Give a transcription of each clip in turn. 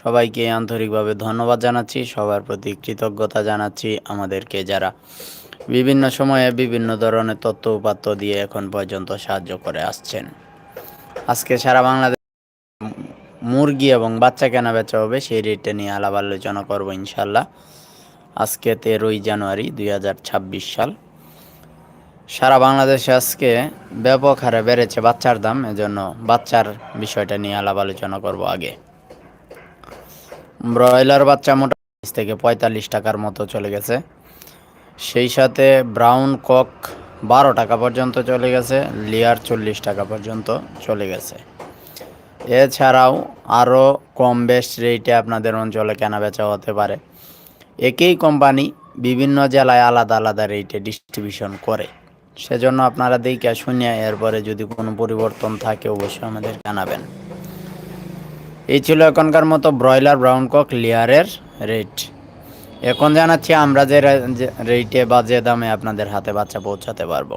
সবাইকে আন্তরিকভাবে ধন্যবাদ জানাচ্ছি, সবার প্রতি কৃতজ্ঞতা জানাচ্ছি আমাদেরকে যারা বিভিন্ন সময়ে বিভিন্ন ধরনের তথ্য উপাত্ত দিয়ে এখন পর্যন্ত সাহায্য করে আসছেন। আজকে সারা বাংলাদেশ মুরগি এবং বাচ্চা কেনা বেচা হবে, সেই রেটটা নিয়ে আলাপ আলোচনা করব ইনশাল্লাহ আজকে তেরোই জানুয়ারি দুই হাজার ছাব্বিশ সাল। সারা বাংলাদেশে আজকে ব্যাপক হারে বেড়েছে বাচ্চার দাম, এজন্য বাচ্চার বিষয়টা নিয়ে আলাপ আলোচনা করব আগে। ব্রয়লার বাচ্চা মোটামুটি থেকে পঁয়তাল্লিশ টাকার মতো চলে গেছে। সেই সাথে ব্রাউন কক বারো টাকা পর্যন্ত চলে গেছে, লিয়ার চল্লিশ টাকা পর্যন্ত চলে গেছে। এছাড়াও আরও কম বেশ রেটে আপনাদের অঞ্চলে কেনা বেচা হতে পারে। একই কোম্পানি বিভিন্ন জেলায় আলাদা আলাদা রেটে ডিস্ট্রিবিউশন করে। সেজন্য আপনারা দেখে শুনিয়া এরপরে যদি কোনো পরিবর্তন থাকে, অবশ্যই আমাদের জানাবেন। এই ছিল এখনকার মতো ব্রয়লার ব্রাউন কক লেয়ারের রেট। এখন জানাচ্ছি আমরা যে রেটে বা যে দামে আপনাদের হাতে বাচ্চা পৌঁছাতে পারব।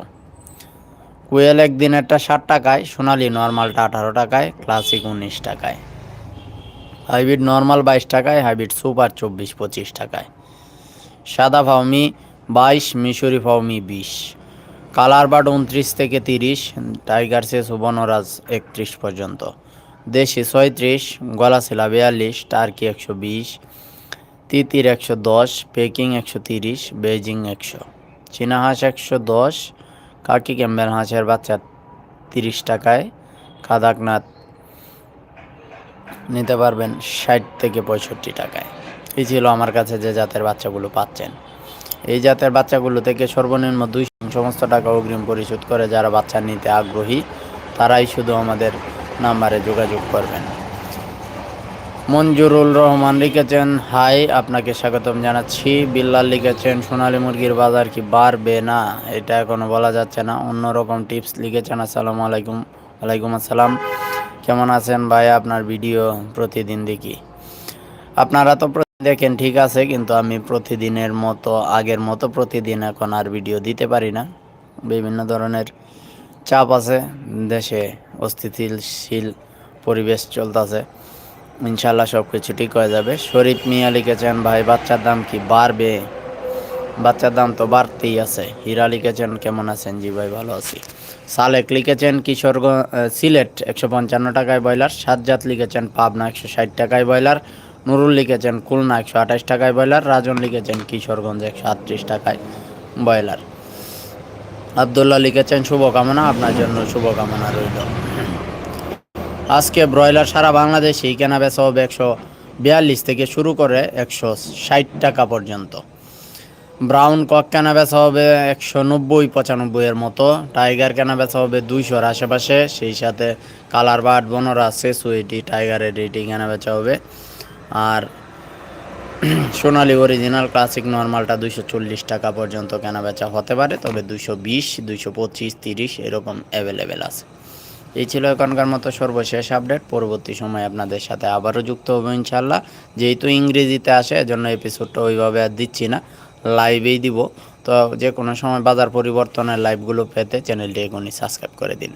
কুয়েল একদিনেরটা ষাট টাকায়, সোনালি নর্মালটা আঠারো টাকায়, ক্লাসিক উনিশ টাকায়। হাইব্রিড নর্মাল বাইশ টাকায়, হাইব্রিড সুপার চব্বিশ পঁচিশ টাকায়। সাদা ফাউমি বাইশ, মিশরি ফাউমি বিশ। কালার বার্ড উনত্রিশ থেকে তিরিশ, টাইগার সে সুবর্ণরাজ একত্রিশ পর্যন্ত। দেশি ছয়ত্রিশ গলাশিলা বিয়াল্লিশ, টার্কি একশো বিশ, তিতির একশো দশ, পেকিং একশো তিরিশ বেজিং একশো। চীনা হাঁস একশো দশ, কাকি ক্যাম্বেল হাঁসের বাচ্চা তিরিশ টাকায়। কাদাকনাথ নিতে পারবেন ষাট থেকে পঁয়ষট্টি টাকায়। এই ছিল আমার কাছে যে জাতের বাচ্চাগুলো পাচ্ছেন। এই জাতের বাচ্চাগুলো থেকে সর্বনিম্ন দুই সমস্ত টাকা অগ্রিম পরিশোধ করে যারা বাচ্চা নিতে আগ্রহী, তারাই শুধু আমাদের নাম্বারে যোগাযোগ করবেন। মঞ্জুরুল রহমান লিখেছেন, হাই, আপনাকে স্বাগতম জানাচ্ছি। বিল্লাল লিখেছেন, সোনালী মুরগির বাজার কি বাড়বে? না, এটা এখনও বলা যাচ্ছে না। অন্যরকম টিপস লিখেছেন, আসসালামু আলাইকুম ওয়ালাইকুম আসসালাম। কেমন আছেন ভাই আপনার ভিডিও প্রতিদিন দেখি? আপনারা তো দেখেন, ঠিক আছে, কিন্তু আমি প্রতিদিনের মতো, আগের মতো প্রতিদিন এখন আর ভিডিও দিতে পারি না। বিভিন্ন ধরনের চাপ আছে দেশে। অস্থিতিশীল পরিবেশ চলতেছে। ইনশাল্লাহ সব কিছু ঠিক হয়ে যাবে। শরীফ মিয়া লিখেছেন, ভাই, বাচ্চার দাম কি বাড়বে? বাচ্চার দাম তো বাড়তেই আছে। হীরা লিখেছেন, কেমন আছেন জি ভাই? ভালো আছি। সালেক লিখেছেন কিশোরগঞ্জ সিলেট একশো পঞ্চান্ন টাকায় ব্রয়লার। সাতজাত লিখেছেন, পাবনা একশো ষাট টাকায় ব্রয়লার। নুরুল লিখেছেন, খুলনা একশো আঠাশ টাকায় ব্রয়লার। রাজন লিখেছেন, কিশোরগঞ্জ একশো আটত্রিশ টাকায় ব্রয়লার। আবদুল্লাহ লিখেছেন, শুভকামনা আপনার জন্য, শুভকামনা রইল। আজকে ব্রয়লার সারা বাংলাদেশেই কেনা বেচা হবে একশো বিয়াল্লিশ থেকে শুরু করে একশো ষাট টাকা পর্যন্ত। ব্রাউন কক কেনা বেচা হবে একশো নব্বই পঁচানব্বইয়ের মতো। টাইগার কেনা বেচা হবে দুইশোর আশেপাশে। সেই সাথে কালার বার্ড, বনরা, সেসুইটি, টাইগারের রেটিং কেনা বেচা হবে। আর সোনালি অরিজিনাল ক্লাসিক নর্মালটা দুইশো চল্লিশ টাকা পর্যন্ত কেনা বেচা হতে পারে, তবে দুশো বিশ দুশো পঁচিশ, তিরিশ এরকম অ্যাভেলেবেল আছে। এই ছিল এখনকার মতো সর্বশেষ আপডেট পরবর্তী সময় আপনাদের সাথে আবারও যুক্ত হব ইনশাল্লাহ যেহেতু ইংরেজিতে আসে, এজন্য এপিসোডটা ওইভাবে আর দিচ্ছি না লাইভেই দিব। তো যে কোনো সময় বাজার পরিবর্তনের লাইভগুলো পেতে চ্যানেলটি এখনই সাবস্ক্রাইব করে দিন।